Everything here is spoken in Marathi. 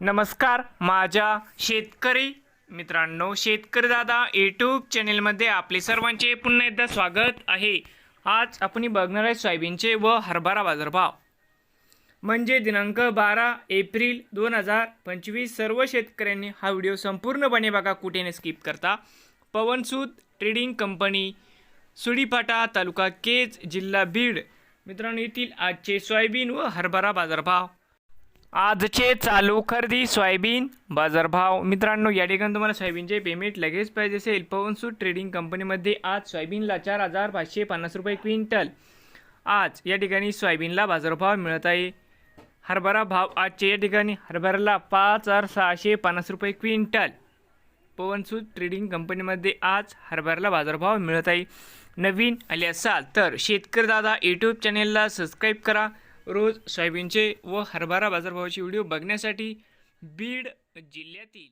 नमस्कार माझ्या शेतकरी मित्रांनो शेतकरी दादा यूट्यूब चॅनेलमध्ये आपले सर्वांचे पुन्हा एकदा स्वागत आहे. आज आपण बघणार आहे सोयाबीनचे व हरभरा बाजारभाव. म्हणजे दिनांक बारा एप्रिल दोन हजार पंचवीस सर्व शेतकऱ्यांनी हा व्हिडिओ संपूर्णपणे बघा कुठे न स्किप करता पवनसूत ट्रेडिंग कंपनी सुडीपाटा तालुका केज जिल्हा बीड. मित्रांनो येथील आजचे सोयाबीन व हरभरा बाजारभाव. आजचे चालू खरेदी सोयाबीन बाजारभाव. मित्रांनो या ठिकाणी तुम्हाला सोयाबीनचे पेमेंट लगेच पाहिजे असेल. पवनसूट ट्रेडिंग कंपनीमध्ये आज सोयाबीनला चार हजार पाचशे पन्नास रुपये क्विंटल. आज या ठिकाणी सोयाबीनला बाजारभाव मिळत आहे. हरभरा भाव आजचे या ठिकाणी हरभऱ्याला पाच हजार सहाशे पन्नास रुपये क्विंटल. पवनसूत ट्रेडिंग कंपनीमध्ये आज हरभऱ्याला बाजारभाव मिळत आहे. नवीन आले असाल तर शेतकरी दादा यूट्यूब चॅनेलला सबस्क्राईब करा. रोज सोयाबीनचे व हरभरा बाजारभावाचे व्हिडिओ बघण्यासाठी बीड जिल्ह्यातील